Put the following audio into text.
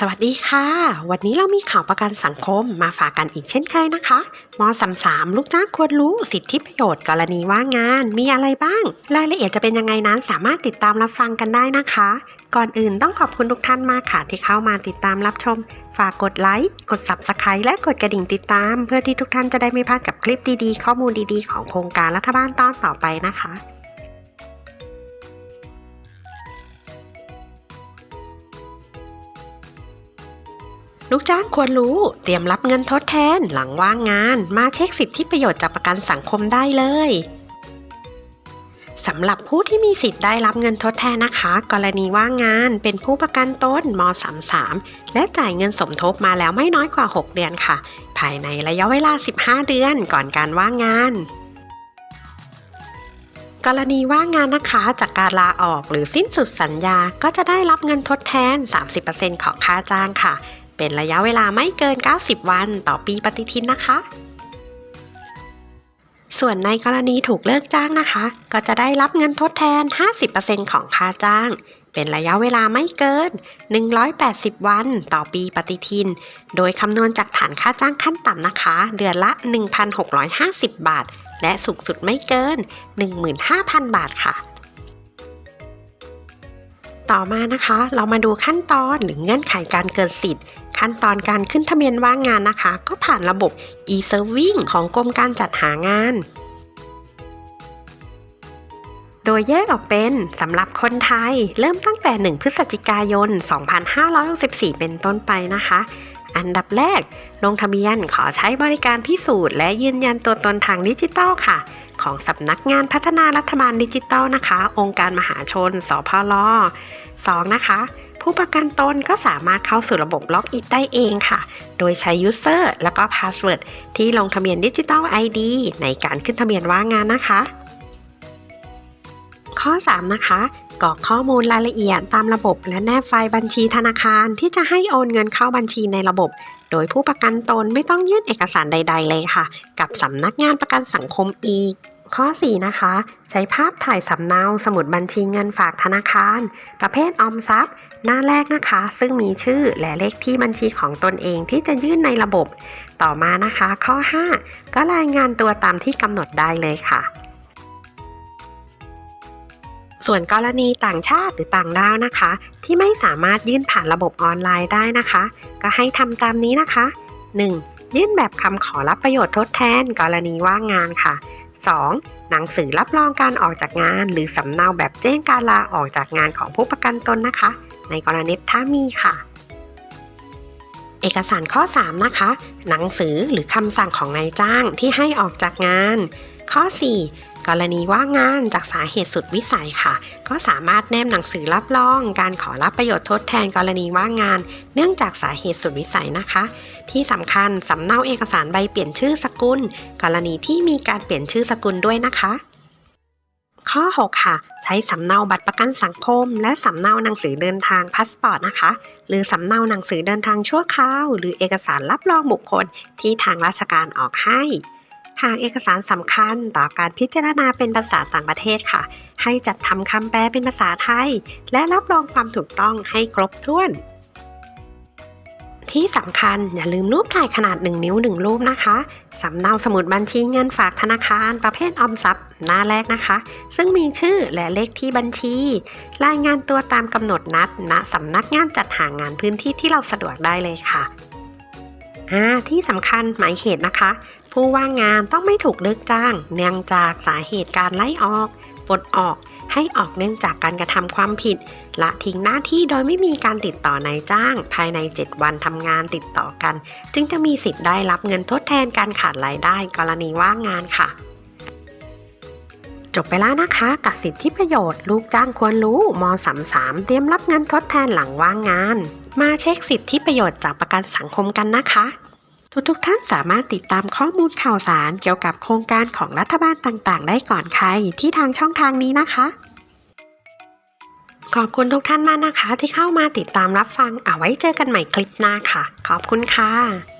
สวัสดีค่ะ วันนี้เรามีข่าวประกันสังคมมาฝากกันอีกเช่นเคยนะคะมสามสามลูกจ้างควรรู้สิทธิประโยชน์กรณีว่างงาน มีอะไรบ้าง รายละเอียดจะเป็นยังไงนั้นสามารถติดตามรับฟังกันได้นะคะ ก่อนอื่นต้องขอบคุณทุกท่านมากค่ะ ที่เข้ามาติดตามรับชม ฝากกดไลค์กด subscribe และกดกระดิ่งติดตาม เพื่อที่ทุกท่านจะได้ไม่พลาดกับคลิปดีๆ ข้อมูลดีๆ ของโครงการรัฐบาลตอนต่อไปนะคะ ลูกจ้างควรรู้ เตรียมรับเงินทดแทนหลังว่างงาน มาเช็คสิทธิประโยชน์จากประกันสังคมได้เลยสำหรับผู้ที่มีสิทธิ์ได้รับเงินทดแทนนะคะ กรณีว่างงานเป็นผู้ประกันตนม .33 และจ่ายเงินสมทบมาแล้วไม่น้อยกว่า 6 เดือนค่ะ ภายในระยะเวลา 15 เดือนก่อนการว่างงาน กรณีว่างงานนะคะจากการลาออกหรือสิ้นสุดสัญญาก็จะได้รับเงินทดแทน 30%ของค่าจ้างค่ะ เป็นระยะเวลาไม่เกิน 90 วันต่อปีปฏิทินนะคะ ส่วนในกรณีถูกเลิกจ้างนะคะ ก็จะได้รับเงินทดแทน 50%ของค่าจ้าง เป็นระยะเวลาไม่เกิน 180 วันต่อปีปฏิทิน โดยคำนวณจากฐานค่าจ้างขั้นต่ำนะคะ เดือนละ 1,650 บาท และสูงสุดไม่เกิน 15,000 บาทค่ะ ต่อมานะคะ เรามาดูขั้นตอนหรือเงื่อนไขการเกิดสิทธิ์ ขั้นตอนการขึ้นทะเบียนว่างงานนะคะ ก็ผ่านระบบ e-serving ของกรมการจัดหางาน โดยแยกออกเป็นสำหรับคนไทย เริ่มตั้งแต่ 1 พฤศจิกายน 2564 เป็นต้นไปนะคะ อันดับแรก ลงทะเบียนขอใช้บริการพิสูจน์และยืนยันตัวตนทางดิจิทัลค่ะ ของสำนักงานพัฒนารัฐบาลดิจิทัลนะคะ องค์การมหาชน สพล 2. นะคะ ผู้ประกันตนก็สามารถเข้าสู่ระบบล็อกอินได้เองค่ะ โดยใช้ User แล้วก็ Password ที่ลงทะเบียนดิจิทัล ID ในการขึ้นทะเบียนว่างงานนะคะ ข้อ 3 นะคะกรอกข้อมูลรายละเอียดตามระบบและแนบไฟล์บัญชีธนาคารที่จะให้โอนเงินเข้าบัญชีในระบบ โดยผู้ประกันตนไม่ต้องยื่นเอกสารใด ๆ เลยค่ะ กับสำนักงานประกันสังคมอีก ข้อ 4 นะคะ ใช้ภาพถ่ายสำเนาสมุดบัญชีเงินฝากธนาคาร ประเภทออมทรัพย์ หน้าแรกนะคะ ซึ่งมีชื่อและเลขที่บัญชีของตนเองที่จะยื่นในระบบ ต่อมานะคะ ข้อ 5 ก็รายงานตัวตามที่กำหนดได้เลยค่ะ ส่วนกรณีต่างชาติหรือต่างด้าวนะคะ ที่ไม่สามารถยื่นผ่านระบบออนไลน์ได้นะคะ ก็ให้ทำตามนี้นะคะ 1. ยื่นแบบคำขอรับประโยชน์ทดแทน กรณีว่างงานค่ะ 2. หนังสือรับรองการออกจากงาน หรือสำเนาแบบแจ้งการลาออกจากงานของผู้ประกันตนนะคะ ในกรณีถ้ามีค่ะ เอกสารข้อ 3 นะคะ หนังสือหรือคำสั่งของนายจ้างที่ให้ออกจากงาน ข้อ 4กรณีว่างงานจากสาเหตุสุดวิสัยค่ะ ก็สามารถแนบหนังสือรับรอง การขอรับประโยชน์ทดแทนกรณีว่างงาน เนื่องจากสาเหตุสุดวิสัยนะคะ ที่สำคัญสำเนาเอกสารใบเปลี่ยนชื่อสกุล กรณีที่มีการเปลี่ยนชื่อสกุลด้วยนะคะ ข้อ 6 ค่ะ ใช้สำเนาบัตรประกันสังคม และสำเนาหนังสือเดินทางพาสปอร์ตนะคะ หรือสำเนาหนังสือเดินทางชั่วคราว หรือเอกสารรับรองบุคคลที่ทางราชการออกให้หากเอกสารสำคัญต่อการพิจารณาเป็นภาษาต่างประเทศค่ะ ให้จัดทำคำแปลเป็นภาษาไทย และรับรองความถูกต้องให้ครบถ้วน ที่สำคัญอย่าลืมรูปถ่ายขนาด 1 นิ้ว 1 รูปนะคะสำเนาสมุดบัญชีเงินฝากธนาคารประเภทออมทรัพย์หน้าแรกนะคะ ซึ่งมีชื่อและเลขที่บัญชี รายงานตัวตามกำหนดนัดณสำนักงานจัดหางานพื้นที่ที่เราสะดวกได้เลยค่ะที่สำคัญหมายเหตุนะคะ ผู้ว่างงานต้องไม่ถูกเลิกจ้าง เนื่องจากสาเหตุการไล่ออกปลดออก ให้ออกเนื่องจากการกระทำความผิด ละทิ้งหน้าที่โดยไม่มีการติดต่อนายจ้าง ภายใน 7 วันทำงานติดต่อกัน จึงจะมีสิทธิ์ได้รับเงินทดแทนการขาดรายได้กรณีว่างงานค่ะจบไปแล้วนะคะกับสิทธิประโยชน์ลูกจ้างควรรู้ม .33 เตรียมรับเงินทดแทนหลังว่างงาน มาเช็คสิทธิประโยชน์จากประกันสังคมกันนะคะ ทุกๆทท่านสามารถติดตามข้อมูลข่าวสารเกี่ยวกับโครงการของรัฐบาลต่างๆ ได้ก่อนใครที่ทางช่องทางนี้นะคะ ขอบคุณทุกท่านมากนะคะ ที่เข้ามาติดตามรับฟังเอาไว้เจอกันใหม่คลิปหน้าค่ะ ขอบคุณค่ะ